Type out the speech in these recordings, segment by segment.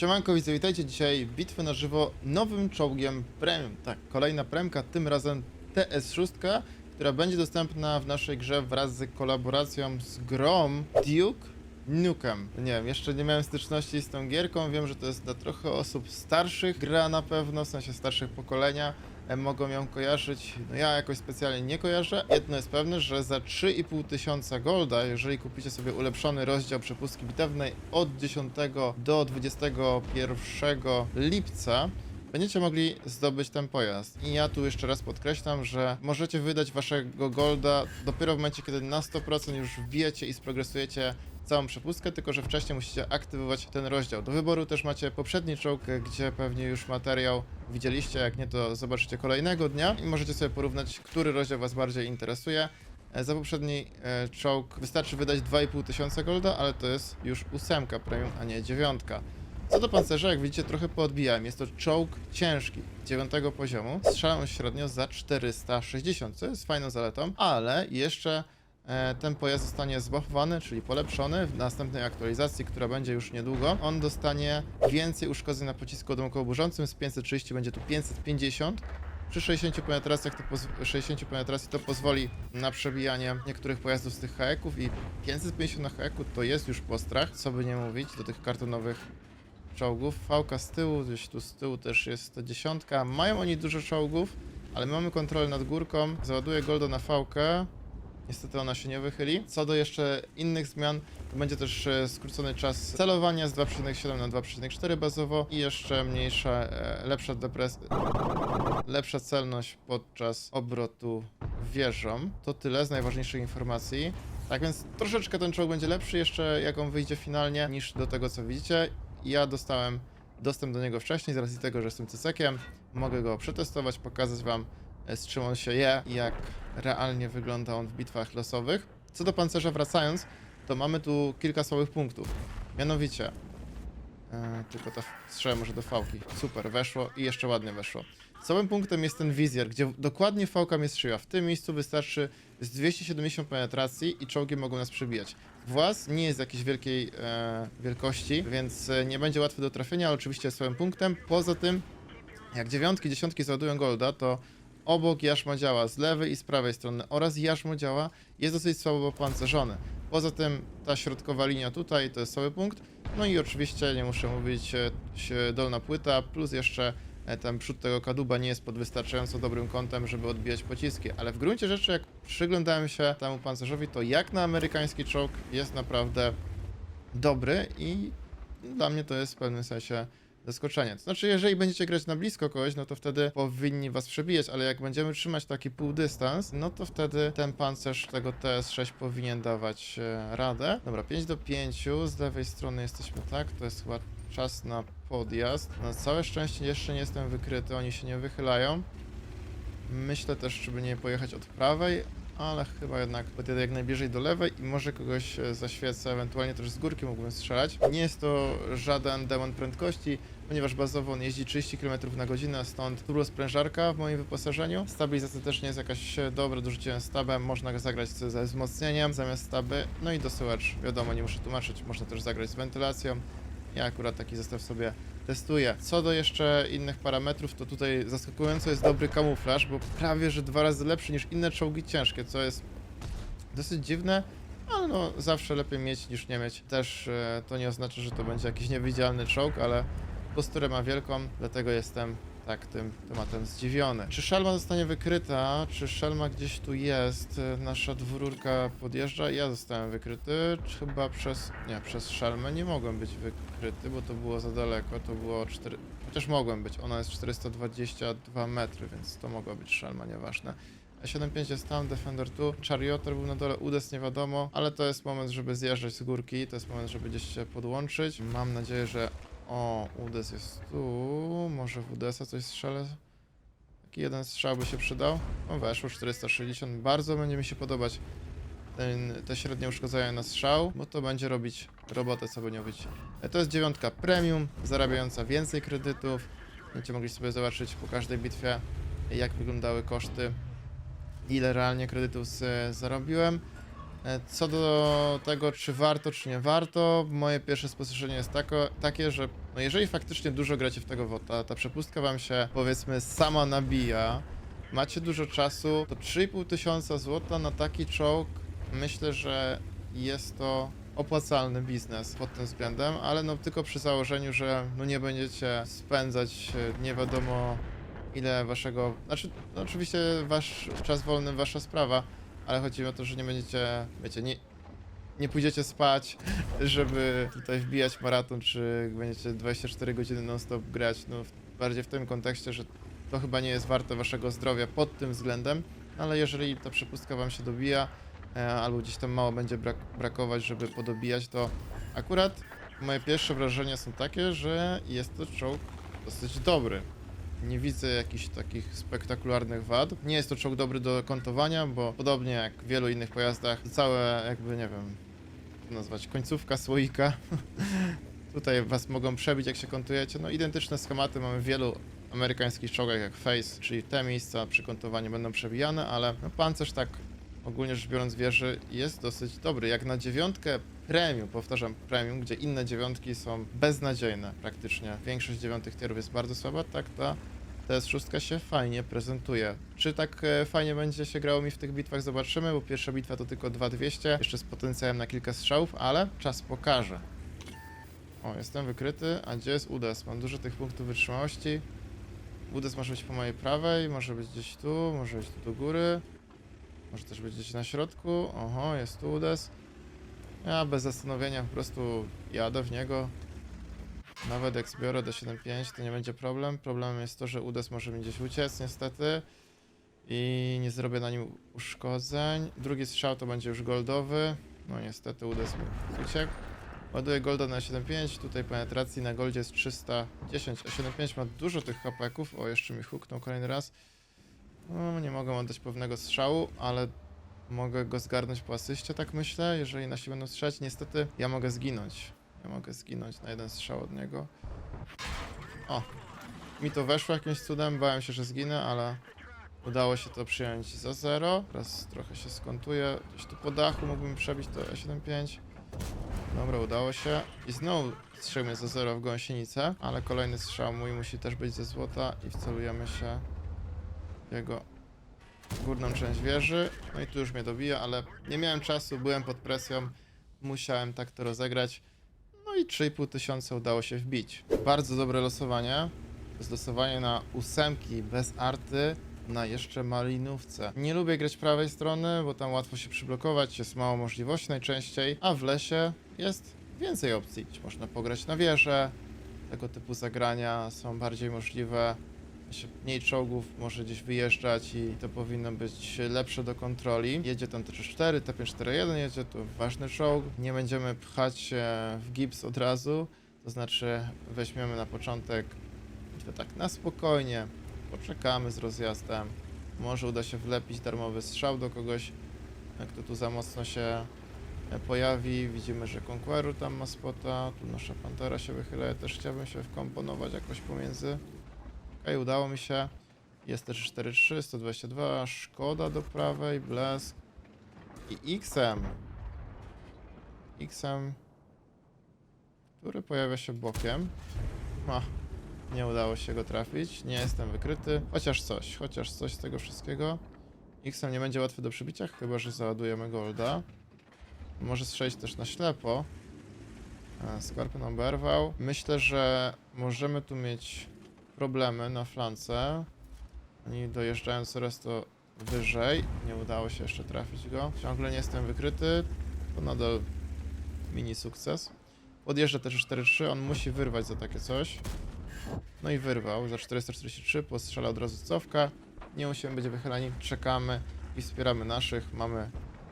Siemanko, widzę, witajcie dzisiaj bitwy na żywo nowym czołgiem premium. Tak, kolejna premka, tym razem TS6, która będzie dostępna w naszej grze wraz z kolaboracją z Grom Duke Nukem. Nie wiem, jeszcze nie miałem styczności z tą gierką, wiem, że to jest dla trochę osób starszych, gra na pewno, w sensie starszych pokolenia, mogą ją kojarzyć. No ja jakoś specjalnie nie kojarzę. Jedno jest pewne, że za 3,5 tysiąca golda, jeżeli kupicie sobie ulepszony rozdział przepustki bitewnej od 10 do 21 lipca, będziecie mogli zdobyć ten pojazd. I ja tu jeszcze raz podkreślam, że możecie wydać waszego golda dopiero w momencie, kiedy na 100% już wbijecie i sprogresujecie całą przepustkę, tylko że wcześniej musicie aktywować ten rozdział. Do wyboru też macie poprzedni czołg, gdzie pewnie już materiał widzieliście, jak nie to zobaczycie kolejnego dnia i możecie sobie porównać, który rozdział was bardziej interesuje. E, Za poprzedni e, czołg wystarczy wydać 2,5 tysiąca golda, ale to jest już ósemka premium, a nie dziewiątka. Co do pancerza, jak widzicie, trochę poodbijałem. Jest to czołg ciężki, dziewiątego poziomu. Strzelam średnio za 460, co jest fajną zaletą, ale jeszcze ten pojazd zostanie zbuffowany, czyli polepszony w następnej aktualizacji, która będzie już niedługo. On dostanie więcej uszkodzeń na pocisku okołoburzącym, z 530 będzie tu 550. Przy 60 penetracjach to poz- 60 penetracji to pozwoli na przebijanie niektórych pojazdów z tych haeków i 550 na haeku to jest już postrach, co by nie mówić, do tych kartonowych czołgów. Fałka z tyłu, gdzieś tu z tyłu też jest dziesiątka. Mają oni dużo czołgów, ale mamy kontrolę nad górką. Załaduję goldo na fałkę. Niestety ona się nie wychyli. Co do jeszcze innych zmian, to będzie też e, skrócony czas celowania z 2,7 na 2,4 bazowo i jeszcze mniejsza, e, lepsza depres... lepsza celność podczas obrotu wieżą. To tyle z najważniejszych informacji. Tak więc troszeczkę ten czołg będzie lepszy jeszcze jak on wyjdzie finalnie niż do tego co widzicie. Ja dostałem dostęp do niego wcześniej z racji tego, że jestem cycekiem. Mogę go przetestować, pokazać wam z czym on się je i jak realnie wygląda on w bitwach losowych. Co do pancerza wracając, to mamy tu kilka słabych punktów. Mianowicie, e, tylko ta strzała może do fałki. Super, weszło i jeszcze ładnie weszło. Słabym punktem jest ten wizjer, gdzie dokładnie fałka mnie strzeliła. W tym miejscu wystarczy z 270 penetracji i czołgi mogą nas przebijać. Właz nie jest jakiejś wielkiej e, wielkości, więc e, nie będzie łatwy do trafienia, ale oczywiście jest słabym punktem. Poza tym, jak dziewiątki, dziesiątki załadują golda, to obok jarzmo działa z lewej i z prawej strony oraz jarzmo działa jest dosyć słabo opancerzony. Poza tym ta środkowa linia tutaj to jest cały punkt. No i oczywiście, nie muszę mówić, e, dolna płyta plus jeszcze e, ten przód tego kaduba nie jest pod wystarczająco dobrym kątem, żeby odbijać pociski, ale w gruncie rzeczy jak przyglądałem się temu pancerzowi, to jak na amerykański czołg jest naprawdę dobry i dla mnie to jest w pewnym sensie zaskoczenie. To znaczy, jeżeli będziecie grać na blisko kogoś, no to wtedy powinni was przebijać, ale jak będziemy trzymać taki półdystans, no to wtedy ten pancerz tego TS6 powinien dawać e, radę. Dobra, 5 do 5, z lewej strony jesteśmy tak, to jest chyba czas na podjazd. Na całe szczęście jeszcze nie jestem wykryty, oni się nie wychylają. Myślę też, żeby nie pojechać od prawej, ale chyba jednak podjadę jak najbliżej do lewej i może kogoś e, zaświecę, ewentualnie też z górki mógłbym strzelać. Nie jest to żaden demon prędkości, ponieważ bazowo on jeździ 30 km na godzinę, stąd turbosprężarka w moim wyposażeniu. Stabilizacja też nie jest jakaś e, dobra, dorzuciłem stabem, można zagrać ze wzmocnieniem zamiast staby, no i dosyłacz, wiadomo, nie muszę tłumaczyć, można też zagrać z wentylacją. Ja akurat taki zestaw sobie testuję. Co do jeszcze innych parametrów, to tutaj zaskakująco jest dobry kamuflaż, bo prawie że dwa razy lepszy niż inne czołgi ciężkie, co jest dosyć dziwne, ale no zawsze lepiej mieć niż nie mieć. Też e, to nie oznacza, że to będzie jakiś niewidzialny czołg, ale posturę ma wielką, dlatego jestem tak tym tematem zdziwiony. Czy Szelma zostanie wykryta? Czy Szelma gdzieś tu jest? E, Nasza dwururka podjeżdża. Ja zostałem wykryty. Chyba przez... Nie, przez Szelmę nie mogłem być wykryty, bo to było za daleko. To było 4... Chociaż mogłem być. Ona jest 422 metry, więc to mogła być Szelma, nieważne. 7.5 jest tam, Defender tu, Charioter był na dole, Udes nie wiadomo, ale to jest moment, żeby zjeżdżać z górki, to jest moment, żeby gdzieś się podłączyć. Mam nadzieję, że... O, Udes jest tu, może w Udesa coś strzelę. Taki jeden strzał by się przydał. O, weszło 460, bardzo będzie mi się podobać ten, te średnie uszkodzenia na strzał, bo to będzie robić robotę, co by nie. E, To jest dziewiątka premium, zarabiająca więcej kredytów. Będziecie mogli sobie zobaczyć po każdej bitwie, jak wyglądały koszty ile realnie kredytów zarobiłem. E, Co do tego, czy warto, czy nie warto, moje pierwsze spostrzeżenie jest tako, takie, że no jeżeli faktycznie dużo gracie w tego WOTA, ta przepustka wam się powiedzmy sama nabija, macie dużo czasu, to 3,5 tysiąca złota na taki czołg myślę, że jest to opłacalny biznes pod tym względem, ale no tylko przy założeniu, że no nie będziecie spędzać e, nie wiadomo ile waszego, znaczy no oczywiście wasz czas wolny wasza sprawa, ale chodzi o to, że nie będziecie, wiecie, nie, nie pójdziecie spać, żeby tutaj wbijać maraton, czy będziecie 24 godziny non-stop grać, no bardziej w tym kontekście, że to chyba nie jest warte waszego zdrowia pod tym względem, ale jeżeli ta przepustka wam się dobija, e, albo gdzieś tam mało będzie brak, brakować, żeby podobijać, to akurat moje pierwsze wrażenia są takie, że jest to czołg dosyć dobry. Nie widzę jakichś takich spektakularnych wad. Nie jest to czołg dobry do kontowania, bo podobnie jak w wielu innych pojazdach, całe jakby, nie wiem, nazwać, końcówka słoika. Tutaj was mogą przebić, jak się kontujecie. No identyczne schematy mamy w wielu amerykańskich czołgach, jak Face, czyli te miejsca przy kontowaniu będą przebijane, ale no, pancerz tak ogólnie rzecz biorąc wieży jest dosyć dobry. Jak na dziewiątkę premium, powtarzam premium, gdzie inne dziewiątki są beznadziejne praktycznie. Większość dziewiątych tierów jest bardzo słaba, tak ta TS6 się fajnie prezentuje. Czy tak e, fajnie będzie się grało mi w tych bitwach zobaczymy, bo pierwsza bitwa to tylko 2200, jeszcze z potencjałem na kilka strzałów, ale czas pokaże. O, jestem wykryty, a gdzie jest UDES? Mam dużo tych punktów wytrzymałości. UDES może być po mojej prawej, może być gdzieś tu, może być tu do góry. Może też być gdzieś na środku. Oho, jest tu UDES. Ja bez zastanowienia po prostu jadę w niego. Nawet jak zbiorę do 7.5 to nie będzie problem. Problemem jest to, że UDES może mi gdzieś uciec niestety. I nie zrobię na nim uszkodzeń. Drugi strzał to będzie już goldowy. No niestety UDES mi uciekł. Ładuję golda na 7.5, tutaj penetracji na goldzie jest 310, a 7.5 ma dużo tych hapeków. O, jeszcze mi huknął kolejny raz. No, nie mogę oddać pewnego strzału, ale mogę go zgarnąć po asyście, tak myślę, jeżeli nasi będą strzelać. Niestety ja mogę zginąć. Ja mogę zginąć na jeden strzał od niego. O, mi to weszło jakimś cudem, bałem się, że zginę, ale udało się to przyjąć za zero. Teraz trochę się skontuję. Gdzieś tu po dachu mógłbym przebić to E75. Dobra, udało się. I znowu strzelmy za zero w gąsienicę, ale kolejny strzał mój musi też być ze złota i wcelujemy się jego górną część wieży. No i tu już mnie dobija, ale nie miałem czasu, byłem pod presją, musiałem tak to rozegrać. No i 3,5 tysiąca udało się wbić. Bardzo dobre losowanie. To jest losowanie na ósemki bez arty na jeszcze malinówce. Nie lubię grać prawej strony, bo tam łatwo się przyblokować, jest mało możliwości najczęściej, a w lesie jest więcej opcji. Można pograć na wieżę, tego typu zagrania są bardziej możliwe. Się mniej czołgów może gdzieś wyjeżdżać i to powinno być lepsze do kontroli. Jedzie tam T4, T541 jedzie, to ważny czołg. Nie będziemy pchać w gips od razu, to znaczy weźmiemy na początek bitwę tak na spokojnie, poczekamy z rozjazdem. Może uda się wlepić darmowy strzał do kogoś, kto tu za mocno się pojawi. Widzimy, że Conqueror tam ma spota, tu nasza Pantera się wychyla, ja też chciałbym się wkomponować jakoś pomiędzy. Okej, udało mi się. Jest też 4-3, 122, Szkoda do prawej, Blesk i XM. XM, który pojawia się bokiem. Ma, nie udało się go trafić, nie jestem wykryty. Chociaż coś, chociaż coś z tego wszystkiego. XM nie będzie łatwy do przybicia, chyba że załadujemy golda. Może strzelić też na ślepo. E, Skorpion oberwał. Myślę, że możemy tu mieć problemy na flance. Oni dojeżdżają coraz to wyżej. Nie udało się jeszcze trafić go. Ciągle nie jestem wykryty. To nadal mini sukces. Podjeżdża też 4-3. On musi wyrwać za takie coś. No i wyrwał za 443. Postrzela od razu cofka. Nie musimy być wychylani. Czekamy i wspieramy naszych. Mamy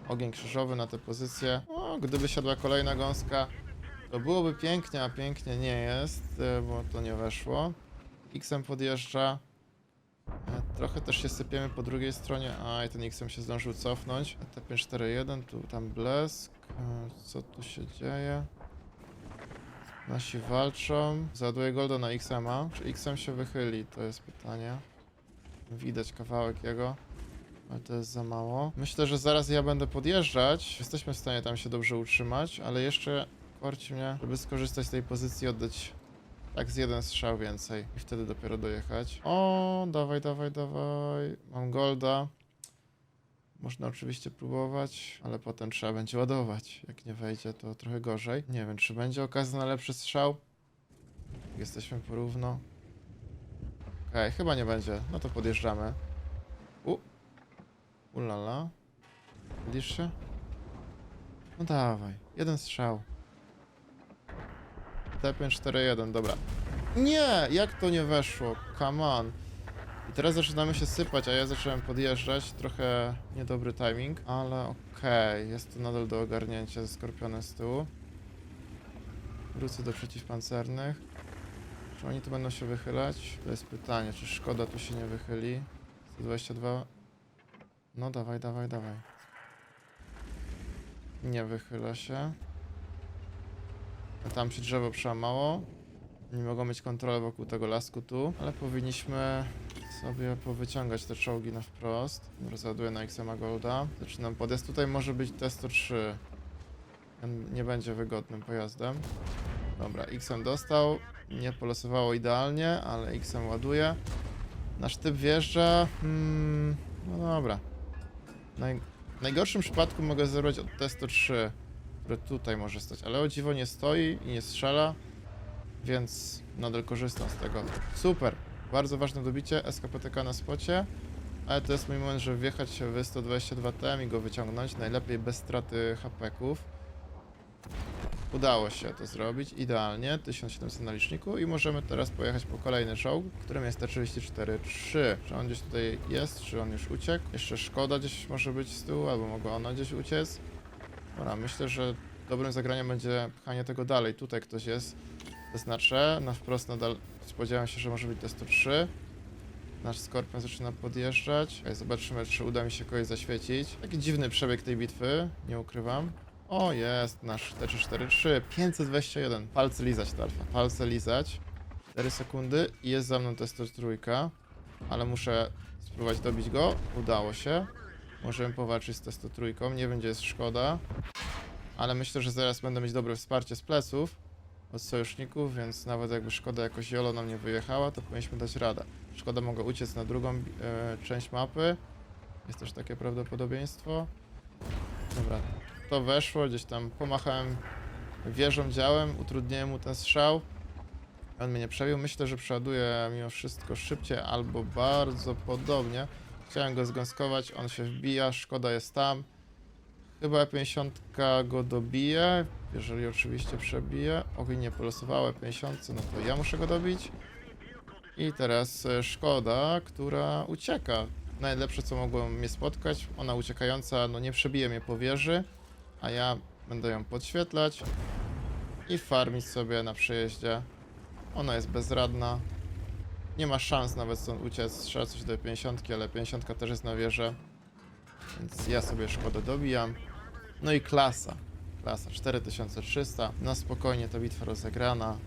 ogień krzyżowy na tę pozycję. O, gdyby siadła kolejna gąska, to byłoby pięknie, a pięknie nie jest, e, bo to nie weszło. Xem podjeżdża. E, Trochę też się sypiemy po drugiej stronie. A i ten Xem się zdążył cofnąć. TP41, tu tam blesk. E, Co tu się dzieje? Nasi walczą. Załaduję golda na Xema. Czy Xem się wychyli? To jest pytanie. Widać kawałek jego. Ale to jest za mało. Myślę, że zaraz ja będę podjeżdżać. Jesteśmy w stanie tam się dobrze utrzymać, ale jeszcze korci mnie, żeby skorzystać z tej pozycji oddać tak z jeden strzał więcej i wtedy dopiero dojechać. O, dawaj, dawaj, dawaj. Mam golda. Można oczywiście próbować, ale potem trzeba będzie ładować. Jak nie wejdzie, to trochę gorzej. Nie wiem, czy będzie okazja na lepszy strzał. Jesteśmy porówno. Okej, chyba nie będzie. No to podjeżdżamy. U. Ulala. Widzisz się? No dawaj. Jeden strzał. T541, dobra. Nie! Jak to nie weszło? Come on. I teraz zaczynamy się sypać, a ja zacząłem podjeżdżać. Trochę niedobry timing, ale okej. Jest to nadal do ogarnięcia ze skorpionem z tyłu. Wrócę do przeciwpancernych. Czy oni tu będą się wychylać? To jest pytanie, czy Szkoda tu się nie wychyli? 122. No dawaj, dawaj, dawaj. Nie wychyla się. A tam się drzewo przełamało. Nie mogą mieć kontroli wokół tego lasku tu, ale powinniśmy sobie powyciągać te czołgi na wprost. Rozładuję na XMA Golda. Zaczynam podjazd. Tutaj może być T103. On nie będzie wygodnym pojazdem. Dobra, XM dostał. Nie polosowało idealnie, ale XM ładuje. Nasz typ wjeżdża. Hmm, no dobra. Naj, w najgorszym przypadku mogę zebrać od T103, które tutaj może stać, ale o dziwo nie stoi i nie strzela, więc nadal korzystam z tego. Super, bardzo ważne dobicie, SKPTK na spocie, ale to jest mój moment, żeby wjechać w 122TM i go wyciągnąć, najlepiej bez straty HP-ków. Udało się to zrobić idealnie, 1700 na liczniku i możemy teraz pojechać po kolejny czołg, którym jest T-34-3. Czy on gdzieś tutaj jest, czy on już uciekł? Jeszcze Szkoda gdzieś może być z tyłu, albo mogła ona gdzieś uciec. Dobra, myślę, że dobrym zagraniem będzie pchanie tego dalej. Tutaj ktoś jest, zaznaczę, na wprost nadal spodziewam się, że może być T-103. Nasz Skorpion zaczyna podjeżdżać. Okay, zobaczymy, czy uda mi się kogoś zaświecić. Taki dziwny przebieg tej bitwy, nie ukrywam. O, jest nasz T343, 521. Palce lizać, Tarfa, palce lizać. 4 sekundy i jest za mną testor trójka, ale muszę spróbować dobić go. Udało się. Możemy powalczyć z testo trójką, nie jest szkoda. Ale myślę, że zaraz będę mieć dobre wsparcie z pleców od sojuszników, więc nawet jakby szkoda jakoś jolo nam nie wyjechała, to powinniśmy dać radę. Szkoda mogła uciec na drugą e, część mapy. Jest też takie prawdopodobieństwo. Dobra, to weszło, gdzieś tam pomachałem wieżą, działem, utrudniłem mu ten strzał. On mnie nie przebił. Myślę, że przeładuje mimo wszystko szybciej albo bardzo podobnie. Chciałem go zgąskować, on się wbija, szkoda jest tam. Chyba 50 go dobije, jeżeli oczywiście przebije. Ogień nie polosowało 50, no to ja muszę go dobić. I teraz e, szkoda, która ucieka. Najlepsze co mogło mnie spotkać, ona uciekająca, no nie przebije mnie po wieży a ja będę ją podświetlać i farmić sobie na przejeździe. Ona jest bezradna. Nie ma szans nawet stąd uciec. Trzeba coś do 50, ale 50 też jest na wieży. Więc ja sobie szkodę dobijam. No i klasa. Klasa 4300. Na spokojnie ta bitwa rozegrana.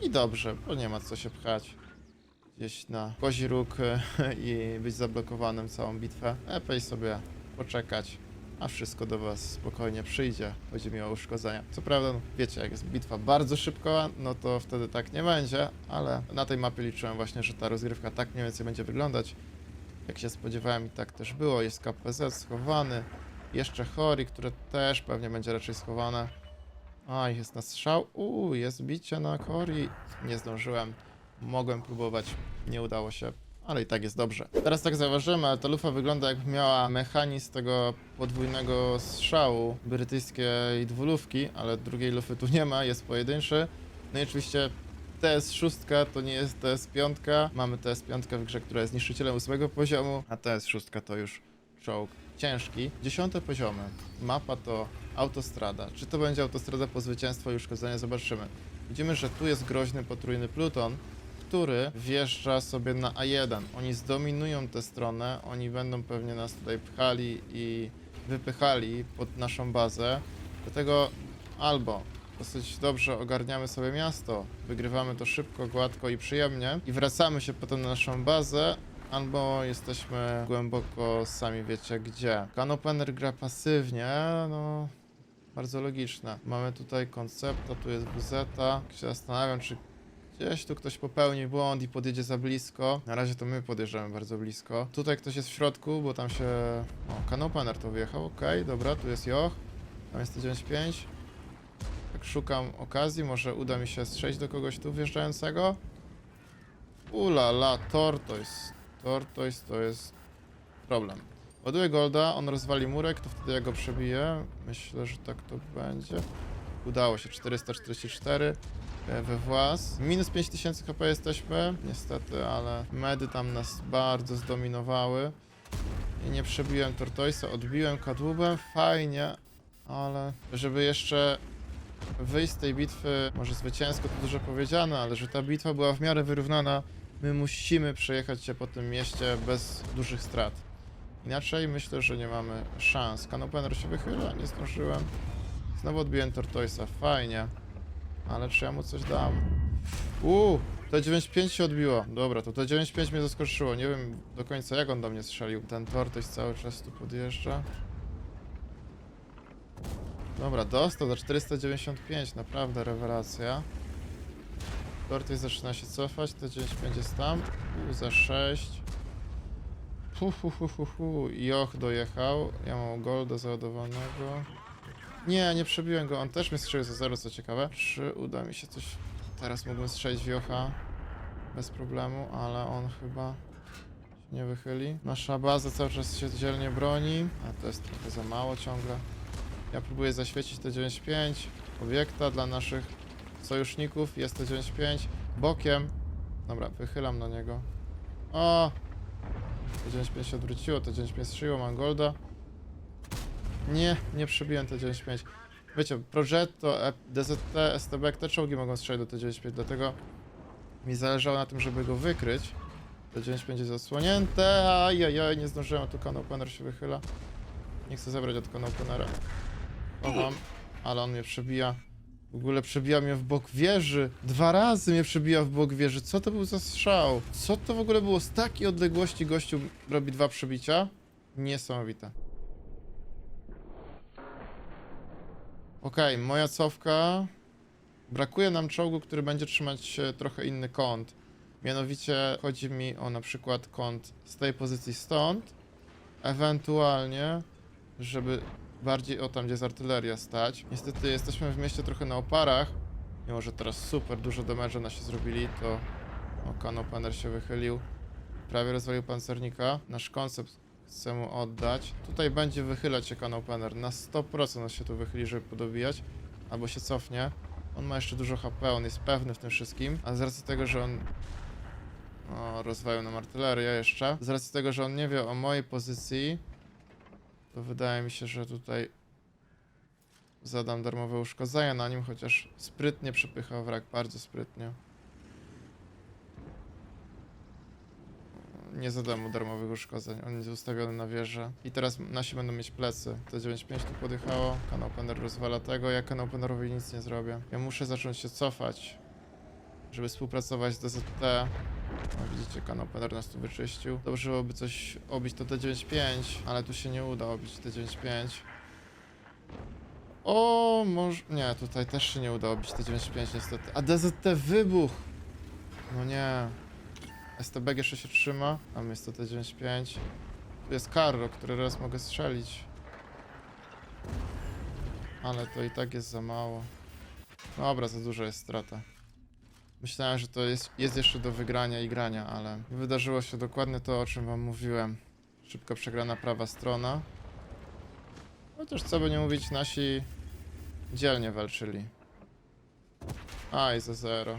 I dobrze, bo nie ma co się pchać gdzieś na kozi róg i być zablokowanym całą bitwę. Lepiej sobie poczekać a wszystko do was spokojnie przyjdzie. Będzie miło uszkodzenia. Co prawda, no, wiecie, jak jest bitwa bardzo szybko, no to wtedy tak nie będzie, ale na tej mapie liczyłem właśnie, że ta rozgrywka tak mniej więcej będzie wyglądać. Jak się spodziewałem i tak też było. Jest KPZ schowany, jeszcze Hori, które też pewnie będzie raczej schowane. A, jest na strzał. Uuu, jest bicie na Hori. Nie zdążyłem. Mogłem próbować, nie udało się ale i tak jest dobrze. Teraz tak zauważymy, ale ta lufa wygląda jakby miała mechanizm tego podwójnego strzału brytyjskiej dwulówki, ale drugiej lufy tu nie ma, jest pojedynczy. No i oczywiście TS6 to nie jest TS5. Mamy TS5 w grze, która jest niszczycielem ósmego poziomu, a TS6 to już czołg ciężki. Dziesiąte poziomy. Mapa to autostrada. Czy to będzie autostrada po zwycięstwo i uszkodzenie? Zobaczymy. Widzimy, że tu jest groźny potrójny pluton, który wjeżdża sobie na A1. Oni zdominują tę stronę, oni będą pewnie nas tutaj pchali i wypychali pod naszą bazę. Dlatego albo dosyć dobrze ogarniamy sobie miasto, wygrywamy to szybko, gładko i przyjemnie i wracamy się potem na naszą bazę, albo jesteśmy głęboko sami wiecie gdzie. Canopener gra pasywnie, no bardzo logiczne. Mamy tutaj koncepta, tu jest WZ. Się zastanawiam, czy gdzieś tu ktoś popełni błąd i podjedzie za blisko. Na razie to my podjeżdżamy bardzo blisko. Tutaj ktoś jest w środku, bo tam się... O, Canopener to wjechał, okej, dobra, tu jest Joch. Tam jest 95. Tak szukam okazji, może uda mi się strzelić do kogoś tu wjeżdżającego. Ula la, Tortoise. Tortoise to jest problem. Ładuję Golda, on rozwali murek, to wtedy ja go przebiję. Myślę, że tak to będzie. Udało się, 444 e, we włas. Minus 5000 HP jesteśmy, niestety, ale medy tam nas bardzo zdominowały. I nie przebiłem Tortoise'a, odbiłem kadłubem, fajnie, ale żeby jeszcze wyjść z tej bitwy, może zwycięsko to dużo powiedziane, ale że ta bitwa była w miarę wyrównana, my musimy przejechać się po tym mieście bez dużych strat. Inaczej myślę, że nie mamy szans. Kanopener się wychyla, nie zdążyłem. Znowu odbiłem Tortoisa, fajnie. Ale czy ja mu coś dam? Uuu, T95 się odbiło. Dobra, to T95 mnie zaskoczyło. Nie wiem do końca jak on do mnie strzelił. Ten Tortoise cały czas tu podjeżdża. Dobra, dostał za 495, naprawdę rewelacja. Tortoise zaczyna się cofać, T95 jest tam. U, za 6. Hu, hu, hu, hu, hu. Joch dojechał. Ja mam golda załadowanego. Nie, nie przebiłem go. On też mnie strzelił za 0, co ciekawe. Czy uda mi się coś... Teraz mógłbym strzelić w Jocha. Bez problemu, ale on chyba się nie wychyli. Nasza baza cały czas się dzielnie broni, a to jest trochę za mało ciągle. Ja próbuję zaświecić T95. Obiekta dla naszych sojuszników. Jest T95. Bokiem. Dobra, wychylam na niego. O! T95 się odwróciło, T95 strzeliło, mam golda. Nie, nie przebiłem T95. Wiecie, Progetto, E- DZT, STB, te czołgi mogą strzelić do T95, dlatego mi zależało na tym, żeby go wykryć. T95 jest zasłonięte, ajajaj, nie zdążyłem, tu kanał opener się wychyla. Nie chcę zabrać od kanału openera. Chowam, ale on mnie przebija. W ogóle przebija mnie w bok wieży. Dwa razy mnie przebija w bok wieży. Co to był za strzał? Co to w ogóle było? Z takiej odległości gościu robi dwa przebicia? Niesamowite. Okej, moja cofka. Brakuje nam czołgu, który będzie trzymać trochę inny kąt. Mianowicie chodzi mi o na przykład kąt z tej pozycji stąd. Ewentualnie, żeby bardziej o tam, gdzie jest artyleria stać. Niestety jesteśmy w mieście trochę na oparach. Mimo, że teraz super dużo damage'a nasi zrobili, to o, kanopener się wychylił. Prawie rozwalił pancernika. Nasz koncept chcę mu oddać. Tutaj będzie wychylać się kanopener. Na 100% on się tu wychyli, żeby podobijać. Albo się cofnie. On ma jeszcze dużo HP, on jest pewny w tym wszystkim. A z racji tego, że on... O, rozwalił nam artylerię jeszcze. Z racji tego, że on nie wie o mojej pozycji, to wydaje mi się, że tutaj zadam darmowe uszkodzenia na nim, chociaż sprytnie przepycha wrak, bardzo sprytnie. Nie zadam mu darmowych uszkodzeń, on jest ustawiony na wieżę. I teraz nasi będą mieć plecy. T95 tu podjechało, kanał Penner rozwala tego, ja kanał Pennerowi nic nie zrobię. Ja muszę zacząć się cofać, żeby współpracować z DZT. No, widzicie, kanał Penner nas tu wyczyścił. Dobrze byłoby coś obić to T95, ale tu się nie uda obić T95. O, może... Nie, tutaj też się nie uda obić T95 niestety. A DZT wybuch! No nie. STB jeszcze się trzyma. Tam jest to T95. Tu jest Carro, który raz mogę strzelić. Ale to i tak jest za mało. Dobra, za duża jest strata. Myślałem, że to jest, jest jeszcze do wygrania i grania, ale wydarzyło się dokładnie to, o czym wam mówiłem. Szybko przegrana prawa strona. Chociaż co by nie mówić, nasi dzielnie walczyli. A, i za zero.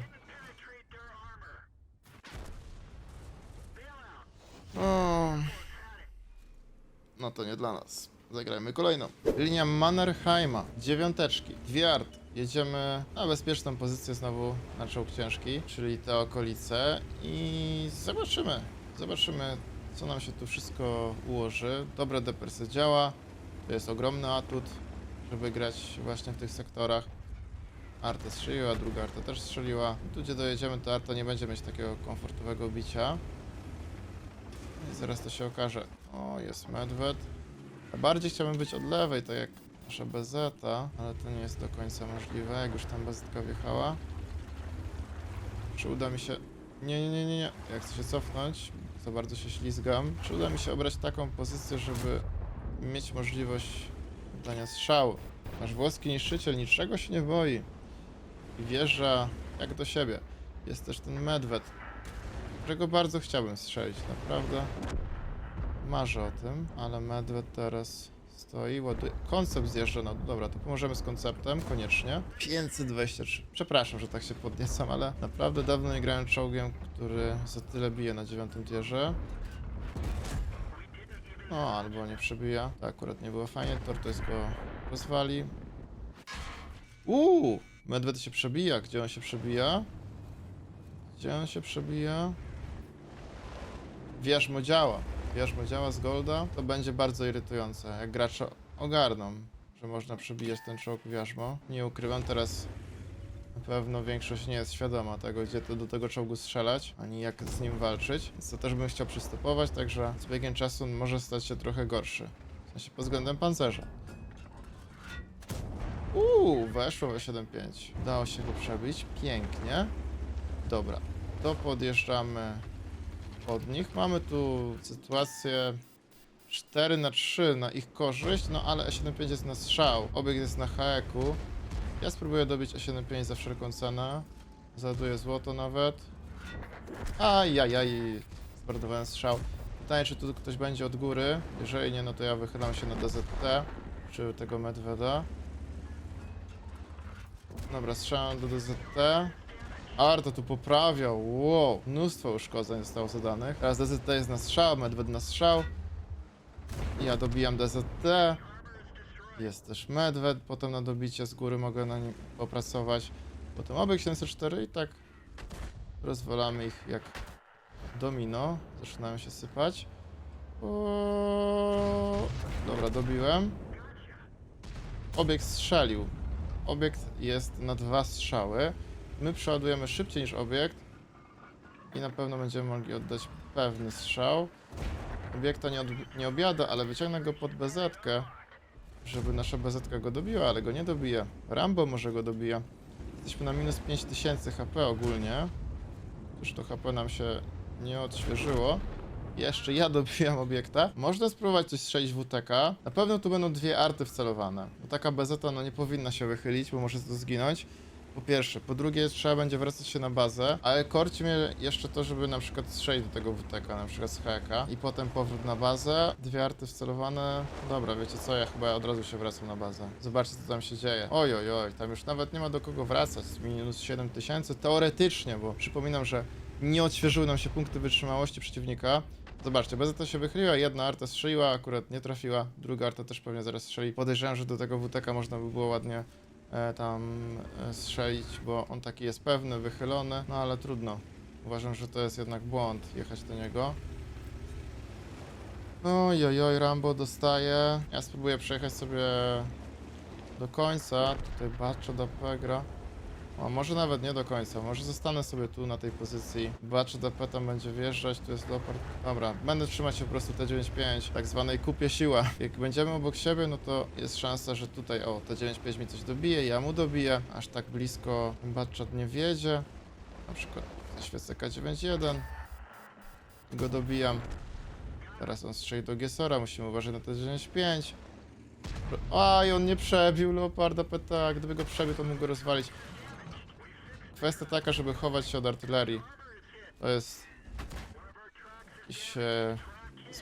O. No to nie dla nas. Zagrajmy kolejną. Linia Mannerheima. Dziewiąteczki. Dwie art. Jedziemy na bezpieczną pozycję znowu na czołg ciężki, czyli te okolice i zobaczymy. Zobaczymy, co nam się tu wszystko ułoży. Dobre DPRS działa. To jest ogromny atut, żeby grać właśnie w tych sektorach. Arta strzeliła, druga Arta też strzeliła. Tu gdzie dojedziemy, to Arta nie będzie mieć takiego komfortowego bicia. Zaraz to się okaże. O, jest medwed. Bardziej chciałbym być od lewej, tak jak nasza bezeta, ale to nie jest do końca możliwe, jak już tam bezetka wjechała. Czy uda mi się... Nie, nie, nie, nie, nie. Ja chcę się cofnąć. Za bardzo się ślizgam. Czy uda mi się obrać taką pozycję, żeby mieć możliwość dania strzału? Nasz włoski niszczyciel niczego się nie boi. I wjeżdża jak do siebie. Jest też ten medwed, którego bardzo chciałbym strzelić, naprawdę. Marzę o tym, ale medwed teraz stoi, ładuje. Koncept zjeżdża, no dobra, to pomożemy z konceptem, koniecznie. 523. Przepraszam, że tak się podniecam, ale naprawdę dawno nie grałem czołgiem, który za tyle bije na dziewiątym tierze. No, albo nie przebija. To akurat nie było fajnie, Tortoise go rozwali. Uuu! Medwed się przebija. Gdzie on się przebija? Gdzie on się przebija? Wierzmo działa. Wierzmo działa z Golda. To będzie bardzo irytujące, jak gracze ogarną, że można przebijać ten czołg wierzmo. Nie ukrywam, teraz na pewno większość nie jest świadoma tego, gdzie to do tego czołgu strzelać, ani jak z nim walczyć. Więc to też bym chciał przystopować, także z biegiem czasu może stać się trochę gorszy. W sensie pod względem pancerza. Uuu, weszło we 7.5. Udało się go przebić. Pięknie. Dobra, to podjeżdżamy pod nich. Mamy tu sytuację 4 na 3 na ich korzyść, no ale E75 jest na strzał. Obiekt jest na haeku. Ja spróbuję dobić E75 za wszelką cenę. Załaduję złoto nawet. Ajajaj, zbardowałem strzał. Pytanie, czy tu ktoś będzie od góry. Jeżeli nie, no to ja wychylam się na DZT, czy tego Medweda. Dobra, strzelam do DZT. Arto tu poprawiał, wow, mnóstwo uszkodzeń zostało zadanych. Teraz DZT jest na strzał, Medwed na strzał. Ja dobijam DZT. Jest też Medwed, potem na dobicie z góry mogę na nim popracować. Potem obieg 704 i tak rozwalamy ich jak domino. Zaczynają się sypać. O... Dobra, dobiłem. Obiekt strzelił. Obiekt jest na dwa strzały. My przeładujemy szybciej niż obiekt i na pewno będziemy mogli oddać pewny strzał. Obiekta nie, nie objada, ale wyciągnę go pod bezetkę, żeby nasza bezetka go dobiła, ale go nie dobije. Rambo może go dobija. Jesteśmy na minus 5000 HP ogólnie. Już to HP nam się nie odświeżyło. Jeszcze ja dobijam obiekta. Można spróbować coś strzelić w WTK. Na pewno tu będą dwie arty wcelowane. Bo taka bezeta no nie powinna się wychylić, bo może to zginąć. Po pierwsze. Po drugie, trzeba będzie wracać się na bazę, ale korci mnie jeszcze to, żeby na przykład strzelić do tego WTK, na przykład z HK i potem powrót na bazę. Dwie arty wcelowane. Dobra, wiecie co, ja chyba od razu się wracam na bazę. Zobaczcie, co tam się dzieje. Oj, oj, oj, tam już nawet nie ma do kogo wracać. Minus 7000 teoretycznie, bo przypominam, że nie odświeżyły nam się punkty wytrzymałości przeciwnika. Zobaczcie, BZT się wychyliła, jedna arta strzeliła, akurat nie trafiła, druga arta też pewnie zaraz strzeli. Podejrzewam, że do tego WTK można by było ładnie tam e, strzelić, bo on taki jest pewny, wychylony, no ale trudno. Uważam, że to jest jednak błąd jechać do niego. Oj, oj, oj, Rambo dostaje. Ja spróbuję przejechać sobie do końca. Tutaj Baccio da Pegra. O, może nawet nie do końca, może zostanę sobie tu na tej pozycji. Baczę DP tam będzie wjeżdżać, tu jest Leopard. Dobra, będę trzymać się po prostu T95, tak zwanej kupie siła. Jak będziemy obok siebie, no to jest szansa, że tutaj, o, T95 mi coś dobije, ja mu dobiję, aż tak blisko Batchat nie wiedzie. Na przykład zaświecę K91, go dobijam. Teraz on strzeli do Gesora, musimy uważać na T95. Aj, on nie przebił Leoparda PTA, gdyby go przebił, to mógł go rozwalić. Kwestia taka, żeby chować się od artylerii. To jest jakiś e,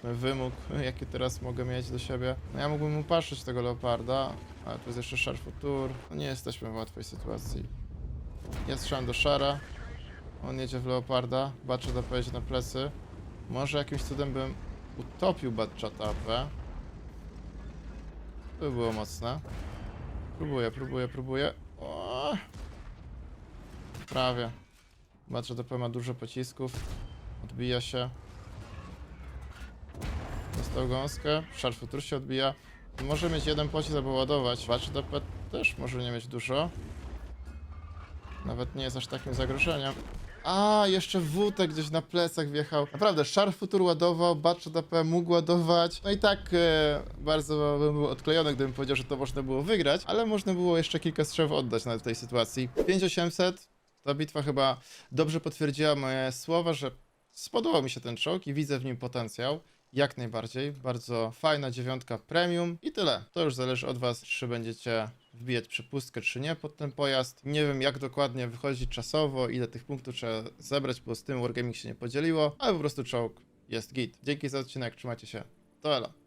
wymóg, jaki teraz mogę mieć do siebie. No ja mógłbym upatrzyć tego leoparda, ale tu jest jeszcze Char Futur. No nie jesteśmy w łatwej sytuacji. Ja strzelam do Shara. On jedzie w leoparda. Batchat AP jedzie na plecy. Może jakimś cudem bym utopił Batchata. To by było mocne. Próbuję, próbuję, próbuję. O! Prawie. Zobaczę, DP ma dużo pocisków. Odbija się. Dostał gąskę. Szar futur się odbija. Może mieć jeden pocisk albo ładować. Zobaczę, DP też może nie mieć dużo. Nawet nie jest aż takim zagrożeniem. A, jeszcze Wutek gdzieś na plecach wjechał. Naprawdę, Szar Futur ładował, Batchat AP mógł ładować. No i tak e, bardzo bym był odklejony, gdybym powiedział, że to można było wygrać, ale można było jeszcze kilka strzałów oddać nawet w tej sytuacji. 5800, ta bitwa chyba dobrze potwierdziła moje słowa, że spodobał mi się ten czołg i widzę w nim potencjał. Jak najbardziej. Bardzo fajna dziewiątka premium i tyle. To już zależy od Was, czy będziecie wbijać przepustkę, czy nie pod ten pojazd. Nie wiem, jak dokładnie wychodzi czasowo, ile tych punktów trzeba zebrać, bo z tym Wargaming się nie podzieliło, ale po prostu czołg jest git. Dzięki za odcinek, trzymajcie się. To elo.